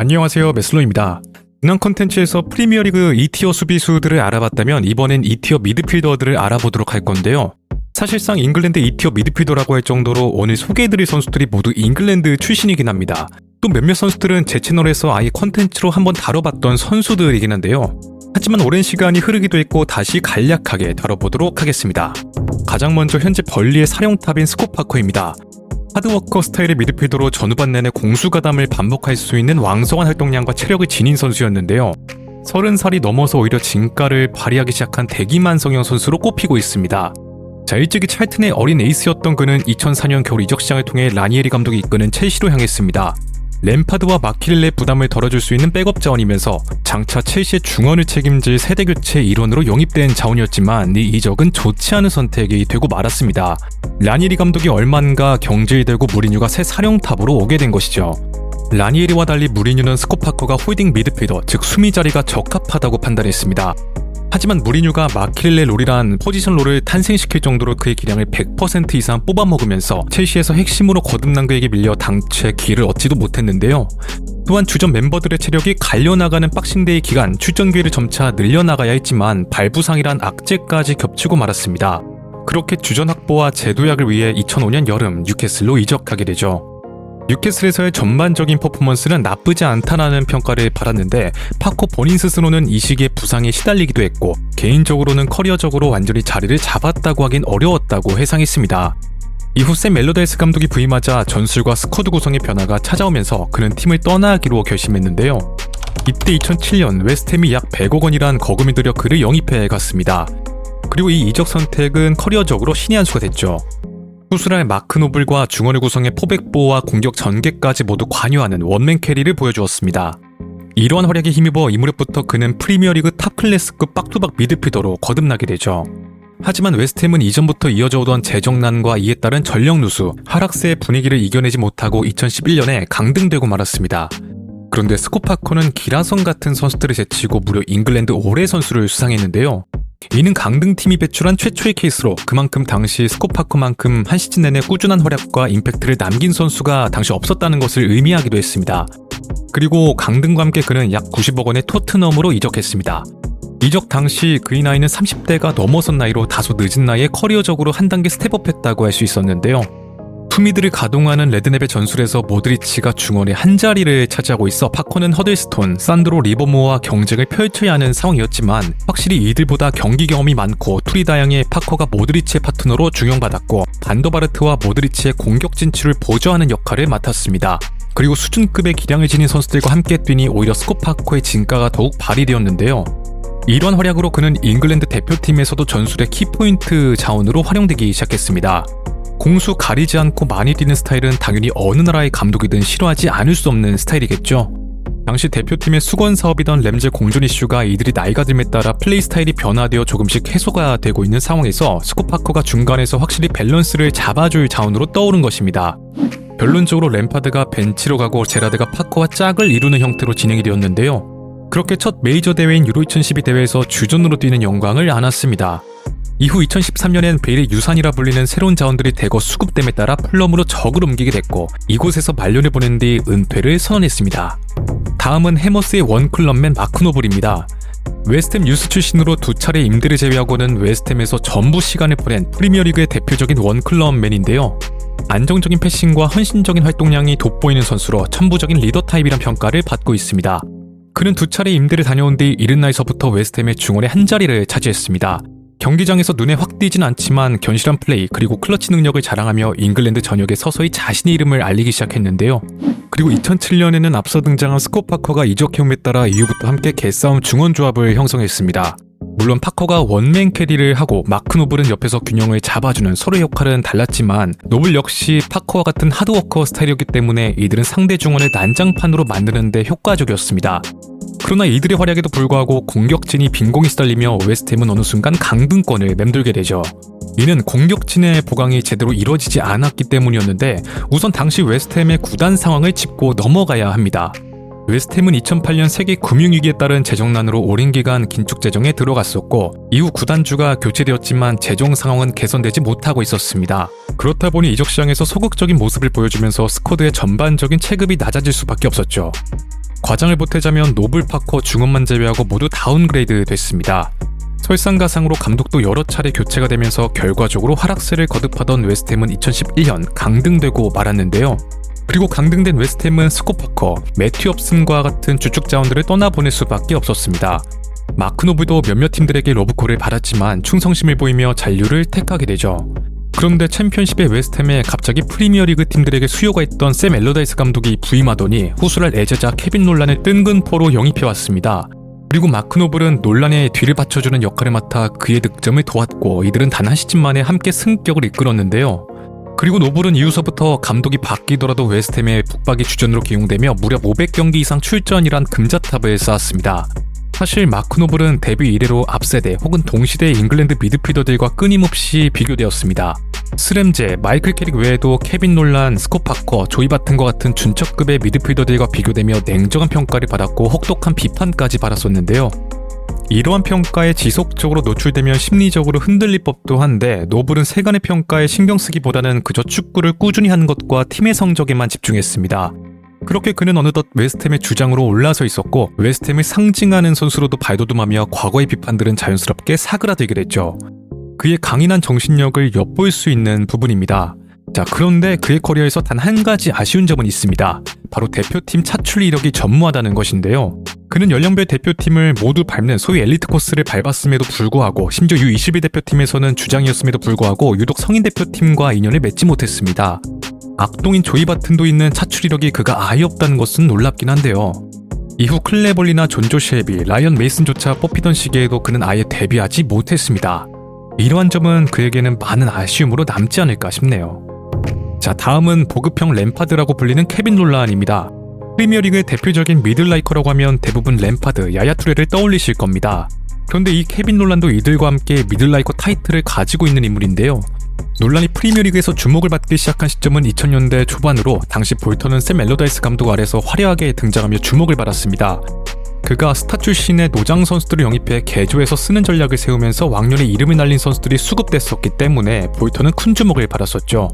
안녕하세요 메슬로입니다. 지난 컨텐츠에서 프리미어리그 2티어 수비수들을 알아봤다면 이번엔 2티어 미드필더들을 알아보도록 할 건데요. 사실상 잉글랜드 2티어 미드필더라고 할 정도로 오늘 소개해드릴 선수들이 모두 잉글랜드 출신이긴 합니다. 또 몇몇 선수들은 제 채널에서 아예 컨텐츠로 한번 다뤄봤던 선수들이긴 한데요. 하지만 오랜 시간이 흐르기도 했고 다시 간략하게 다뤄보도록 하겠습니다. 가장 먼저 현재 벌리의 사령탑인 스코파커입니다. 하드워커 스타일의 미드필더로 전후반 내내 공수가담을 반복할 수 있는 왕성한 활동량과 체력을 지닌 선수였는데요. 30살이 넘어서 오히려 진가를 발휘하기 시작한 대기만 성형 선수로 꼽히고 있습니다. 자, 일찍이 찰튼의 어린 에이스였던 그는 2004년 겨울 이적 시장을 통해 라니에리 감독이 이끄는 첼시로 향했습니다. 램파드와 마킬레 부담을 덜어줄 수 있는 백업 자원이면서 장차 첼시의 중원을 책임질 세대 교체 일원으로 영입된 자원이었지만 이 이적은 좋지 않은 선택이 되고 말았습니다. 라니에리 감독이 얼만가 경질되고 무리뉴가 새 사령탑으로 오게 된 것이죠. 라니에리와 달리 무리뉴는 스코파커가 홀딩 미드필더, 즉 수미 자리가 적합하다고 판단했습니다. 하지만 무리뉴가 마킬레 롤이란 포지션 롤을 탄생시킬 정도로 그의 기량을 100% 이상 뽑아먹으면서 첼시에서 핵심으로 거듭난 그에게 밀려 당최 기회를 얻지도 못했는데요. 또한 주전 멤버들의 체력이 갈려나가는 박싱데이 기간 출전 기회를 점차 늘려나가야 했지만 발부상이란 악재까지 겹치고 말았습니다. 그렇게 주전 확보와 재도약을 위해 2005년 여름 뉴캐슬로 이적하게 되죠. 뉴캐슬에서의 전반적인 퍼포먼스는 나쁘지 않다라는 평가를 받았는데 파코 본인 스스로는 이 시기에 부상에 시달리기도 했고 개인적으로는 커리어적으로 완전히 자리를 잡았다고 하긴 어려웠다고 해상했습니다. 이후 샘 멜로데스 감독이 부임하자 전술과 스쿼드 구성의 변화가 찾아오면서 그는 팀을 떠나기로 결심했는데요. 이때 2007년 웨스템이 약 100억 원이란 거금이 들여 그를 영입해 갔습니다. 그리고 이 이적 선택은 커리어적으로 신의 한 수가 됐죠. 수술할 마크 노블과 중원을 구성해 포백보와 공격 전개까지 모두 관여하는 원맨 캐리를 보여주었습니다. 이러한 활약에 힘입어 이 무렵부터 그는 프리미어리그 탑 클래스급 빡투박 미드필더로 거듭나게 되죠. 하지만 웨스트햄은 이전부터 이어져 오던 재정난과 이에 따른 전력 누수, 하락세의 분위기를 이겨내지 못하고 2011년에 강등되고 말았습니다. 그런데 스코파커는 기라성 같은 선수들을 제치고 무려 잉글랜드 올해 선수를 수상했는데요. 이는 강등팀이 배출한 최초의 케이스로 그만큼 당시 스코파커만큼 한 시즌 내내 꾸준한 활약과 임팩트를 남긴 선수가 당시 없었다는 것을 의미하기도 했습니다. 그리고 강등과 함께 그는 약 90억 원의 토트넘으로 이적했습니다. 이적 당시 그의 나이는 30대가 넘어선 나이로 다소 늦은 나이에 커리어적으로 한 단계 스텝업했다고 할 수 있었는데요. 투미들을 가동하는 레드넵의 전술에서 모드리치가 중원의 한 자리를 차지하고 있어 파커는 허들스톤, 산드로 리버모어와 경쟁을 펼쳐야 하는 상황이었지만 확실히 이들보다 경기 경험이 많고 투리 다양의 파커가 모드리치의 파트너로 중용받았고 반도바르트와 모드리치의 공격 진출을 보조하는 역할을 맡았습니다. 그리고 수준급의 기량을 지닌 선수들과 함께 뛰니 오히려 스코파커의 진가가 더욱 발휘되었는데요. 이런 활약으로 그는 잉글랜드 대표팀에서도 전술의 키포인트 자원으로 활용되기 시작했습니다. 공수 가리지 않고 많이 뛰는 스타일은 당연히 어느 나라의 감독이든 싫어하지 않을 수 없는 스타일이겠죠. 당시 대표팀의 수건 사업이던 램즈 공존 이슈가 이들이 나이가 듦에 따라 플레이 스타일이 변화되어 조금씩 해소가 되고 있는 상황에서 스코파커가 중간에서 확실히 밸런스를 잡아줄 자원으로 떠오른 것입니다. 결론적으로 램파드가 벤치로 가고 제라드가 파커와 짝을 이루는 형태로 진행이 되었는데요. 그렇게 첫 메이저 대회인 유로 2012 대회에서 주전으로 뛰는 영광을 안았습니다. 이후 2013년엔 베일의 유산이라 불리는 새로운 자원들이 대거 수급됨에 따라 플럼으로 적을 옮기게 됐고 이곳에서 말년을 보낸 뒤 은퇴를 선언했습니다. 다음은 해머스의 원클럽맨 마크 노블입니다. 웨스템 유스 출신으로 두 차례 임대를 제외하고는 웨스템에서 전부 시간을 보낸 프리미어리그의 대표적인 원클럽맨인데요. 안정적인 패싱과 헌신적인 활동량이 돋보이는 선수로 천부적인 리더 타입이란 평가를 받고 있습니다. 그는 두 차례 임대를 다녀온 뒤 이른 나이서부터 웨스템의 중원의 한 자리를 차지했습니다. 경기장에서 눈에 확 띄진 않지만 견실한 플레이 그리고 클러치 능력을 자랑하며 잉글랜드 전역에 서서히 자신의 이름을 알리기 시작했는데요. 그리고 2007년에는 앞서 등장한 스코 파커가 이적해옴에 따라 이후부터 함께 개싸움 중원 조합을 형성했습니다. 물론 파커가 원맨 캐리를 하고 마크 노블은 옆에서 균형을 잡아주는 서로의 역할은 달랐지만 노블 역시 파커와 같은 하드워커 스타일이었기 때문에 이들은 상대 중원을 난장판으로 만드는데 효과적이었습니다. 그러나 이들의 활약에도 불구하고 공격진이 빈공이 시달리며 웨스트햄은 어느 순간 강등권을 맴돌게 되죠. 이는 공격진의 보강이 제대로 이루어지지 않았기 때문이었는데 우선 당시 웨스트햄의 구단 상황을 짚고 넘어가야 합니다. 웨스트햄은 2008년 세계 금융위기에 따른 재정난으로 오랜 기간 긴축 재정에 들어갔었고 이후 구단주가 교체되었지만 재정 상황은 개선되지 못하고 있었습니다. 그렇다 보니 이적 시장에서 소극적인 모습을 보여주면서 스쿼드의 전반적인 체급이 낮아질 수밖에 없었죠. 과장을 보태자면 노블 파커 중원만 제외하고 모두 다운그레이드 됐습니다. 설상가상으로 감독도 여러 차례 교체가 되면서 결과적으로 하락세를 거듭하던 웨스트햄은 2011년 강등되고 말았는데요. 그리고 강등된 웨스트햄은 스코파커, 매튜 업슨과 같은 주축 자원들을 떠나보낼 수밖에 없었습니다. 마크 노브도 몇몇 팀들에게 러브콜을 받았지만 충성심을 보이며 잔류를 택하게 되죠. 그런데 챔피언십의 웨스트햄에 갑자기 프리미어리그 팀들에게 수요가 있던 샘 엘러다이스 감독이 부임하더니 후술할 애제자 케빈 논란을 뜬근포로 영입해왔습니다. 그리고 마크 노블은 논란의 뒤를 받쳐주는 역할을 맡아 그의 득점을 도왔고 이들은 단 한 시즌 만에 함께 승격을 이끌었는데요. 그리고 노블은 이후서부터 감독이 바뀌더라도 웨스트햄의 북박이 주전으로 기용되며 무려 500경기 이상 출전이란 금자탑을 쌓았습니다. 사실 마크 노블은 데뷔 이래로 앞세대 혹은 동시대의 잉글랜드 미드필더들과 끊임없이 비교되었습니다. 스램제, 마이클 캐릭 외에도 케빈 놀란, 스콧 파커, 조이 바튼과 같은 준척급의 미드필더들과 비교되며 냉정한 평가를 받았고 혹독한 비판까지 받았었는데요. 이러한 평가에 지속적으로 노출되면 심리적으로 흔들릴 법도 한데 노블은 세간의 평가에 신경 쓰기보다는 그저 축구를 꾸준히 하는 것과 팀의 성적에만 집중했습니다. 그렇게 그는 어느덧 웨스트햄의 주장으로 올라서 있었고 웨스트햄을 상징하는 선수로도 발돋움하며 과거의 비판들은 자연스럽게 사그라들게 됐죠. 그의 강인한 정신력을 엿볼 수 있는 부분입니다. 자, 그런데 그의 커리어에서 단 한 가지 아쉬운 점은 있습니다. 바로 대표팀 차출 이력이 전무하다는 것인데요. 그는 연령별 대표팀을 모두 밟는 소위 엘리트 코스를 밟았음에도 불구하고 심지어 U21 대표팀에서는 주장이었음에도 불구하고 유독 성인 대표팀과 인연을 맺지 못했습니다. 악동인 조이 바튼도 있는 차출 이력이 그가 아예 없다는 것은 놀랍긴 한데요. 이후 클레볼리나 존조 쉐비, 라이언 메이슨조차 뽑히던 시기에도 그는 아예 데뷔하지 못했습니다. 이러한 점은 그에게는 많은 아쉬움으로 남지 않을까 싶네요. 자, 다음은 보급형 램파드라고 불리는 케빈 놀란입니다. 프리미어리그의 대표적인 미들라이커라고 하면 대부분 램파드, 야야투레를 떠올리실 겁니다. 그런데 이 케빈 놀란도 이들과 함께 미들라이커 타이틀을 가지고 있는 인물인데요. 논란이 프리미어리그에서 주목을 받기 시작한 시점은 2000년대 초반으로 당시 볼턴은 샘 엘러다이스 감독 아래서 화려하게 등장하며 주목을 받았습니다. 그가 스타 출신의 노장 선수들을 영입해 개조해서 쓰는 전략을 세우면서 왕년에 이름을 날린 선수들이 수급됐었기 때문에 볼턴은 큰 주목을 받았었죠.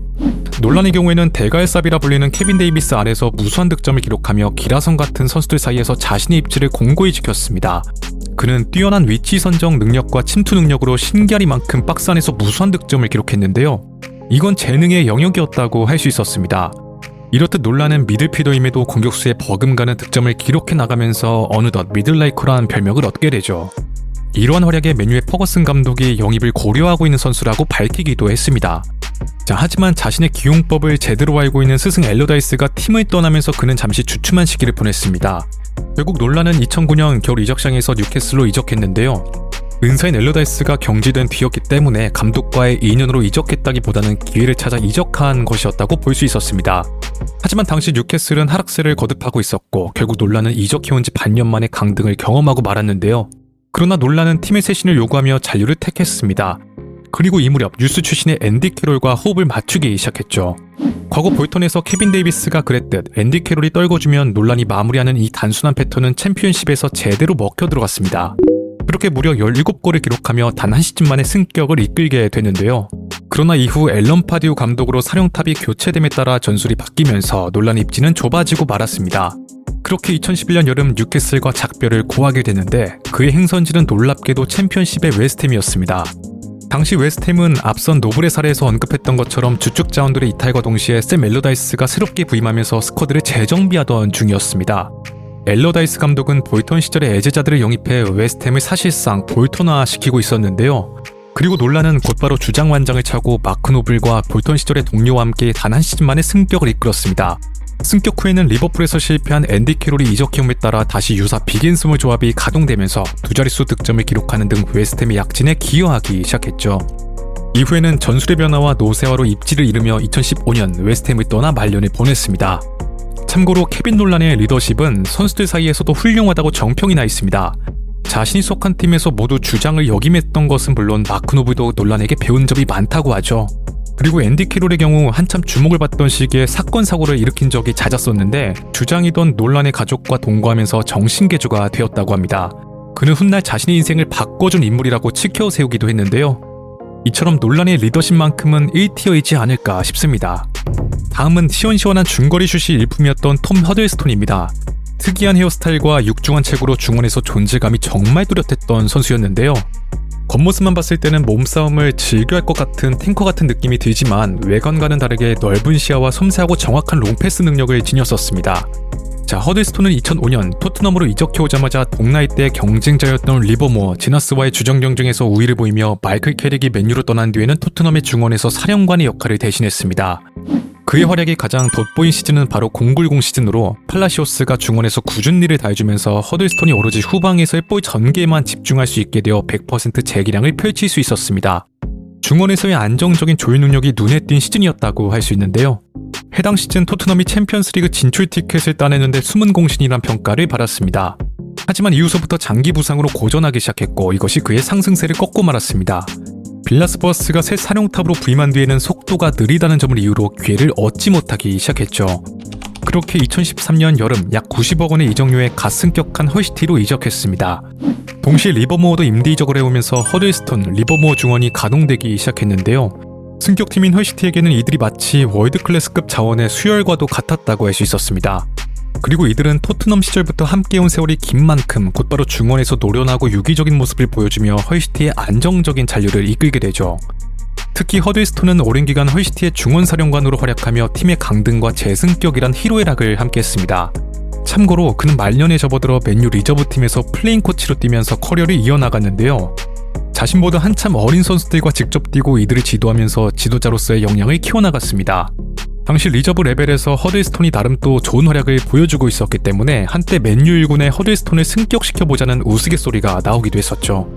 논란의 경우에는 대가의 삽이라 불리는 케빈 데이비스 아래서 무수한 득점을 기록하며 기라성 같은 선수들 사이에서 자신의 입지를 공고히 지켰습니다. 그는 뛰어난 위치 선정 능력과 침투 능력으로 신기하리만큼 박스 안에서 무수한 득점을 기록했는데요. 이건 재능의 영역이었다고 할 수 있었습니다. 이렇듯 논란은 미들필더임에도 공격수의 버금가는 득점을 기록해 나가면서 어느덧 미들라이커라는 별명을 얻게 되죠. 이러한 활약에 메뉴의 퍼거슨 감독이 영입을 고려하고 있는 선수라고 밝히기도 했습니다. 자, 하지만 자신의 기용법을 제대로 알고 있는 스승 엘러다이스가 팀을 떠나면서 그는 잠시 주춤한 시기를 보냈습니다. 결국 논란은 2009년 겨울 이적장에서 뉴캐슬로 이적했는데요. 은사인 엘러다이스가 경질된 뒤였기 때문에 감독과의 인연으로 이적했다기보다는 기회를 찾아 이적한 것이었다고 볼 수 있었습니다. 하지만 당시 뉴캐슬은 하락세를 거듭하고 있었고 결국 논란은 이적해온 지 반년 만에 강등을 경험하고 말았는데요. 그러나 논란은 팀의 쇄신을 요구하며 잔류를 택했습니다. 그리고 이 무렵 뉴스 출신의 앤디 캐롤과 호흡을 맞추기 시작했죠. 과거 볼턴에서 케빈 데이비스가 그랬듯 앤디 캐롤이 떨궈주면 논란이 마무리하는 이 단순한 패턴은 챔피언십에서 제대로 먹혀 들어갔습니다. 그렇게 무려 17골을 기록하며 단 한 시즌 만에 승격을 이끌게 되는데요. 그러나 이후 앨런 파디오 감독으로 사령탑이 교체됨에 따라 전술이 바뀌면서 논란 입지는 좁아지고 말았습니다. 그렇게 2011년 여름 뉴캐슬과 작별을 고하게 되는데 그의 행선지는 놀랍게도 챔피언십의 웨스템이었습니다. 당시 웨스템은 앞선 노블의 사례에서 언급했던 것처럼 주축 자원들의 이탈과 동시에 샘 엘러다이스가 새롭게 부임하면서 스쿼드를 재정비하던 중이었습니다. 엘러다이스 감독은 볼턴 시절의 애제자들을 영입해 웨스템을 사실상 볼턴화 시키고 있었는데요. 그리고 논란은 곧바로 주장 완장을 차고 마크 노블과 볼턴 시절의 동료와 함께 단 한 시즌 만에 승격을 이끌었습니다. 승격 후에는 리버풀에서 실패한 앤디 캐롤이 이적해옴에 따라 다시 유사 비긴스몰 조합이 가동되면서 두 자릿수 득점을 기록하는 등 웨스템의 약진에 기여하기 시작했죠. 이후에는 전술의 변화와 노세화로 입지를 잃으며 2015년 웨스템을 떠나 말년을 보냈습니다. 참고로 케빈 논란의 리더십은 선수들 사이에서도 훌륭하다고 정평이 나 있습니다. 자신이 속한 팀에서 모두 주장을 역임했던 것은 물론 마크 노브도 논란에게 배운 점이 많다고 하죠. 그리고 앤디 캐롤의 경우 한참 주목을 받던 시기에 사건 사고를 일으킨 적이 잦았었는데 주장이던 논란의 가족과 동거하면서 정신개조가 되었다고 합니다. 그는 훗날 자신의 인생을 바꿔준 인물이라고 치켜 세우기도 했는데요. 이처럼 논란의 리더십만큼은 1티어이지 않을까 싶습니다. 다음은 시원시원한 중거리 슛이 일품이었던 톰 허들스톤입니다. 특이한 헤어스타일과 육중한 체구로 중원에서 존재감이 정말 뚜렷했던 선수였는데요. 겉모습만 봤을 때는 몸싸움을 즐겨할 것 같은 탱커 같은 느낌이 들지만 외관과는 다르게 넓은 시야와 섬세하고 정확한 롱패스 능력을 지녔었습니다. 자, 허들스톤은 2005년 토트넘으로 이적해 오자마자 동나이 때 경쟁자였던 리버모어, 지나스와의 주전 경쟁에서 우위를 보이며 마이클 캐릭이 맨유로 떠난 뒤에는 토트넘의 중원에서 사령관의 역할을 대신했습니다. 그의 활약이 가장 돋보인 시즌은 바로 090 시즌으로 팔라시오스가 중원에서 굳은 일을 다해주면서 허들스톤이 오로지 후방에서의 볼 전개에만 집중할 수 있게 되어 100% 재기량을 펼칠 수 있었습니다. 중원에서의 안정적인 조율 능력이 눈에 띈 시즌이었다고 할 수 있는데요. 해당 시즌 토트넘이 챔피언스리그 진출 티켓을 따내는데 숨은 공신이란 평가를 받았습니다. 하지만 이후서부터 장기 부상으로 고전하기 시작했고 이것이 그의 상승세를 꺾고 말았습니다. 빌라스버스가 새 사령탑으로 부임한 뒤에는 속도가 느리다는 점을 이유로 기회를 얻지 못하기 시작했죠. 그렇게 2013년 여름 약 90억 원의 이적료에 가승격한 헐시티로 이적했습니다. 동시에 리버모어도 임대 이적을 해오면서 허들스톤, 리버모어 중원이 가동되기 시작했는데요. 승격팀인 헐시티에게는 이들이 마치 월드클래스급 자원의 수혈과도 같았다고 할 수 있었습니다. 그리고 이들은 토트넘 시절부터 함께 온 세월이 긴 만큼 곧바로 중원에서 노련하고 유기적인 모습을 보여주며 헐시티의 안정적인 잔류를 이끌게 되죠. 특히 허들스톤은 오랜 기간 헐시티의 중원 사령관으로 활약하며 팀의 강등과 재승격이란 희로애락을 함께했습니다. 참고로 그는 말년에 접어들어 맨유 리저브 팀에서 플레인 코치로 뛰면서 커리어를 이어나갔는데요. 자신보다 한참 어린 선수들과 직접 뛰고 이들을 지도하면서 지도자로서의 역량을 키워나갔습니다. 당시 리저브 레벨에서 허들스톤이 나름 또 좋은 활약을 보여주고 있었기 때문에 한때 맨유 1군의 허들스톤을 승격시켜보자는 우스갯소리가 나오기도 했었죠.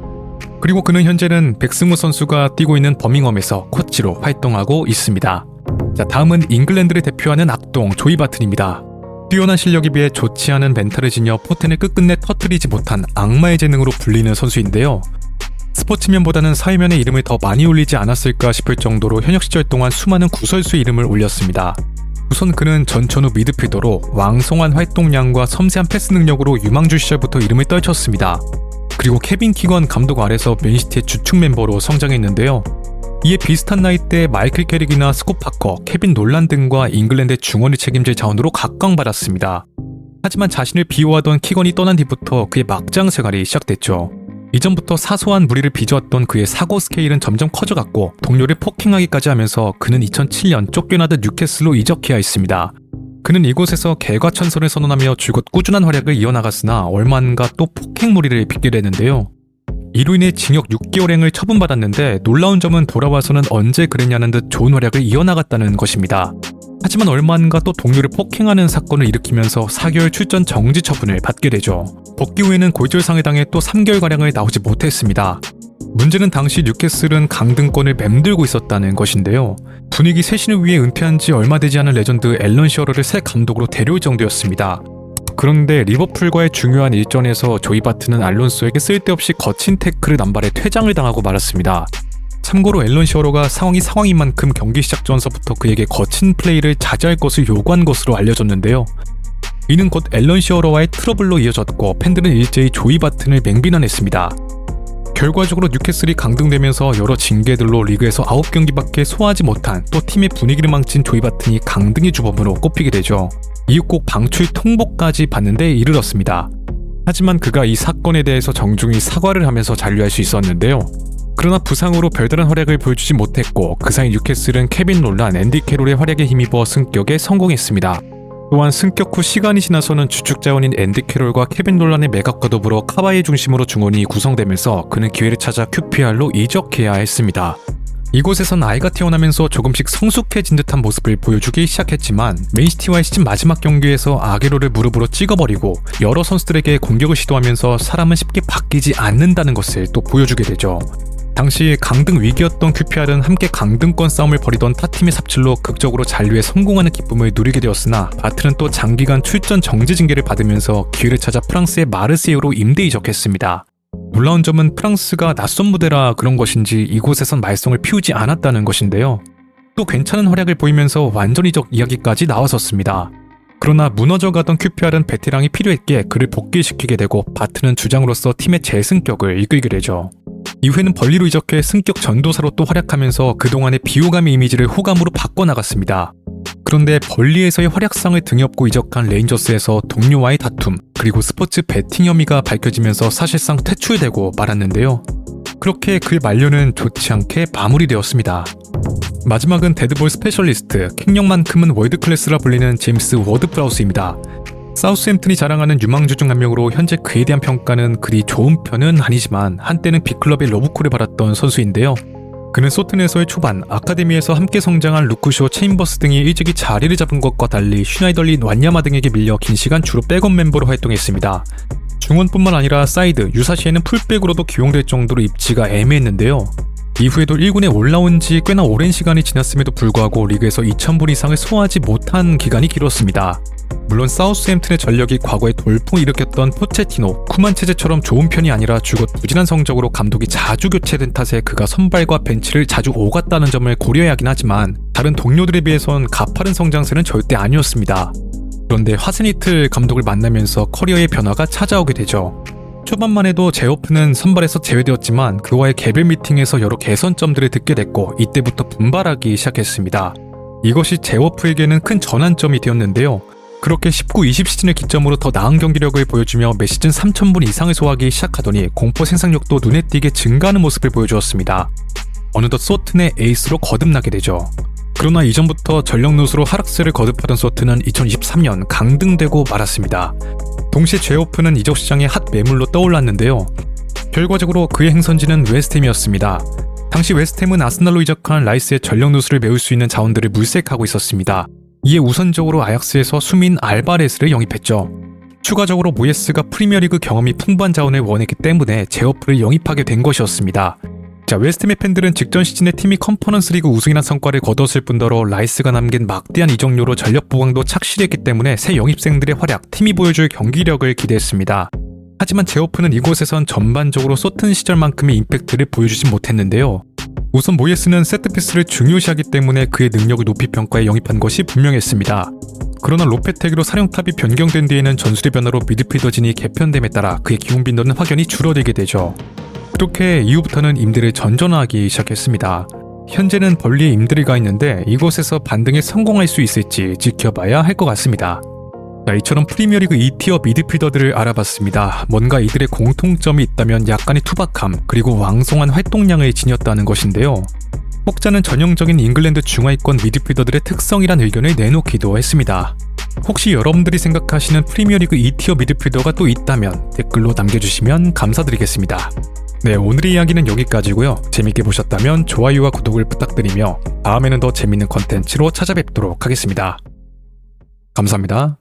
그리고 그는 현재는 백승우 선수가 뛰고 있는 버밍엄에서 코치로 활동하고 있습니다. 자, 다음은 잉글랜드를 대표하는 악동 조이 바튼입니다. 뛰어난 실력에 비해 좋지 않은 멘탈을 지녀 포텐을 끝끝내 터뜨리지 못한 악마의 재능으로 불리는 선수인데요. 스포츠면보다는 사회면의 이름을 더 많이 올리지 않았을까 싶을 정도로 현역 시절 동안 수많은 구설수 이름을 올렸습니다. 우선 그는 전천후 미드필더로 왕성한 활동량과 섬세한 패스 능력으로 유망주 시절부터 이름을 떨쳤습니다. 그리고 케빈 키건 감독 아래서 맨시티의 주축 멤버로 성장했는데요. 이에 비슷한 나이대 마이클 캐릭이나 스콧 파커, 케빈 놀란 등과 잉글랜드의 중원을 책임질 자원으로 각광받았습니다. 하지만 자신을 비호하던 키건이 떠난 뒤부터 그의 막장 생활이 시작됐죠. 이전부터 사소한 무리를 빚어왔던 그의 사고 스케일은 점점 커져갔고 동료를 폭행하기까지 하면서 그는 2007년 쫓겨나듯 뉴캐슬로 이적해야 했습니다. 그는 이곳에서 개과천선을 선언하며 줄곧 꾸준한 활약을 이어나갔으나 얼마 안가 또 폭행 무리를 빚게 되는데요. 이로 인해 징역 6개월행을 처분받았는데 놀라운 점은 돌아와서는 언제 그랬냐는 듯 좋은 활약을 이어나갔다는 것입니다. 하지만 얼마 안가 또 동료를 폭행하는 사건을 일으키면서 4개월 출전 정지 처분을 받게 되죠. 복귀 후에는 골절상을 당해 또 3개월가량을 나오지 못했습니다. 문제는 당시 뉴캐슬은 강등권을 맴들고 있었다는 것인데요. 분위기 쇄신을 위해 은퇴한 지 얼마 되지 않은 레전드 앨런 시어러를 새 감독으로 데려올 정도였습니다. 그런데 리버풀과의 중요한 일전에서 조이 바트는 알론소에게 쓸데없이 거친 태클을 남발해 퇴장을 당하고 말았습니다. 참고로 앨런 시어로가 상황이 상황인 만큼 경기 시작 전서부터 그에게 거친 플레이를 자제할 것을 요구한 것으로 알려졌는데요. 이는 곧 앨런 시어로와의 트러블로 이어졌고 팬들은 일제히 조이 바튼을 맹비난했습니다. 결과적으로 뉴캐슬이 강등되면서 여러 징계들로 리그에서 9경기밖에 소화하지 못한 또 팀의 분위기를 망친 조이 바튼이 강등의 주범으로 꼽히게 되죠. 꼭 방출 통보까지 받는데 이르렀습니다. 하지만 그가 이 사건에 대해서 정중히 사과를 하면서 잔류할 수 있었는데요. 그러나 부상으로 별다른 활약을 보여주지 못했고 그 사이 뉴캐슬은 케빈 롤란, 앤디 캐롤의 활약에 힘입어 승격에 성공했습니다. 또한 승격 후 시간이 지나서는 주축 자원인 앤디 캐롤과 케빈 롤란의 매각과 더불어 카바이 중심으로 중원이 구성되면서 그는 기회를 찾아 QPR로 이적해야 했습니다. 이곳에선 아이가 태어나면서 조금씩 성숙해진 듯한 모습을 보여주기 시작했지만 맨시티와의 시즌 마지막 경기에서 아게로를 무릎으로 찍어버리고 여러 선수들에게 공격을 시도하면서 사람은 쉽게 바뀌지 않는다는 것을 또 보여주게 되죠. 당시 강등 위기였던 QPR은 함께 강등권 싸움을 벌이던 타팀의 삽질로 극적으로 잔류에 성공하는 기쁨을 누리게 되었으나 바트는 또 장기간 출전 정지 징계를 받으면서 기회를 찾아 프랑스의 마르세유로 임대 이적했습니다. 놀라운 점은 프랑스가 낯선 무대라 그런 것인지 이곳에선 말썽을 피우지 않았다는 것인데요. 또 괜찮은 활약을 보이면서 완전 이적 이야기까지 나왔었습니다. 그러나 무너져가던 QPR은 베테랑이 필요했기에 그를 복귀시키게 되고 바트는 주장으로서 팀의 재승격을 이끌게 되죠. 이후에는 벌리로 이적해 승격 전도사로 또 활약하면서 그동안의 비호감의 이미지를 호감으로 바꿔나갔습니다. 그런데 벌리에서의 활약상을 등에 업고 이적한 레인저스에서 동료와의 다툼, 그리고 스포츠 베팅 혐의가 밝혀지면서 사실상 퇴출되고 말았는데요. 그렇게 그 말년은 좋지 않게 마무리되었습니다. 마지막은 데드볼 스페셜리스트, 킹력만큼은 월드클래스라 불리는 제임스 워드프라우스입니다. 사우스햄튼이 자랑하는 유망주 중 한 명으로 현재 그에 대한 평가는 그리 좋은 편은 아니지만 한때는 빅클럽의 러브콜을 받았던 선수인데요. 그는 소튼에서의 초반 아카데미에서 함께 성장한 루크쇼, 체인버스 등이 일찍이 자리를 잡은 것과 달리 슈나이덜리, 완야마 등에게 밀려 긴 시간 주로 백업 멤버로 활동했습니다. 중원뿐만 아니라 사이드, 유사시에는 풀백으로도 기용될 정도로 입지가 애매했는데요. 이후에도 1군에 올라온 지 꽤나 오랜 시간이 지났음에도 불구하고 리그에서 2,000분 이상을 소화하지 못한 기간이 길었습니다. 물론 사우스햄튼의 전력이 과거에 돌풍을 일으켰던 포체티노, 쿠만 체제처럼 좋은 편이 아니라 주고 부진한 성적으로 감독이 자주 교체된 탓에 그가 선발과 벤치를 자주 오갔다는 점을 고려해야 하긴 하지만 다른 동료들에 비해선 가파른 성장세는 절대 아니었습니다. 그런데 화스니틀 감독을 만나면서 커리어의 변화가 찾아오게 되죠. 초반만 해도 제오프는 선발에서 제외되었지만 그와의 개별 미팅에서 여러 개선점들을 듣게 됐고 이때부터 분발하기 시작했습니다. 이것이 제오프에게는 큰 전환점이 되었는데요. 그렇게 19-20 시즌을 기점으로 더 나은 경기력을 보여주며 매 시즌 3,000분 이상을 소화하기 시작하더니 공포 생산력도 눈에 띄게 증가하는 모습을 보여주었습니다. 어느덧 소튼의 에이스로 거듭나게 되죠. 그러나 이전부터 전력 누수로 하락세를 거듭하던 소트는 2023년 강등되고 말았습니다. 동시에 제오프는 이적 시장의 핫 매물로 떠올랐는데요. 결과적으로 그의 행선지는 웨스템이었습니다. 당시 웨스템은 아스날로 이적한 라이스의 전력 누수를 메울 수 있는 자원들을 물색하고 있었습니다. 이에 우선적으로 아약스에서 수민 알바레스를 영입했죠. 추가적으로 모예스가 프리미어리그 경험이 풍부한 자원을 원했기 때문에 제오프를 영입하게 된 것이었습니다. 자, 웨스트햄의 팬들은 직전 시즌에 팀이 컨퍼런스 리그 우승이란 성과를 거뒀을 뿐더러 라이스가 남긴 막대한 이적료로 전력 보강도 착실했기 때문에 새 영입생들의 활약, 팀이 보여줄 경기력을 기대했습니다. 하지만 제오프는 이곳에선 전반적으로 소튼 시절만큼의 임팩트를 보여주지 못했는데요. 우선 모예스는 세트피스를 중요시하기 때문에 그의 능력을 높이 평가해 영입한 것이 분명했습니다. 그러나 로페테기로 사령탑이 변경된 뒤에는 전술의 변화로 미드필더진이 개편됨에 따라 그의 기용 빈도는 확연히 줄어들게 되죠. 그렇게 이후부터는 임대를 전전하기 시작했습니다. 현재는 벌리에 임대를 가 있는데 이곳에서 반등에 성공할 수 있을지 지켜봐야 할 것 같습니다. 자, 이처럼 프리미어리그 2티어 미드필더들을 알아봤습니다. 뭔가 이들의 공통점이 있다면 약간의 투박함 그리고 왕성한 활동량을 지녔다는 것인데요. 혹자는 전형적인 잉글랜드 중하위권 미드필더들의 특성이란 의견을 내놓기도 했습니다. 혹시 여러분들이 생각하시는 프리미어리그 2티어 미드필더가 또 있다면 댓글로 남겨주시면 감사드리겠습니다. 네, 오늘의 이야기는 여기까지고요. 재밌게 보셨다면 좋아요와 구독을 부탁드리며 다음에는 더 재밌는 컨텐츠로 찾아뵙도록 하겠습니다. 감사합니다.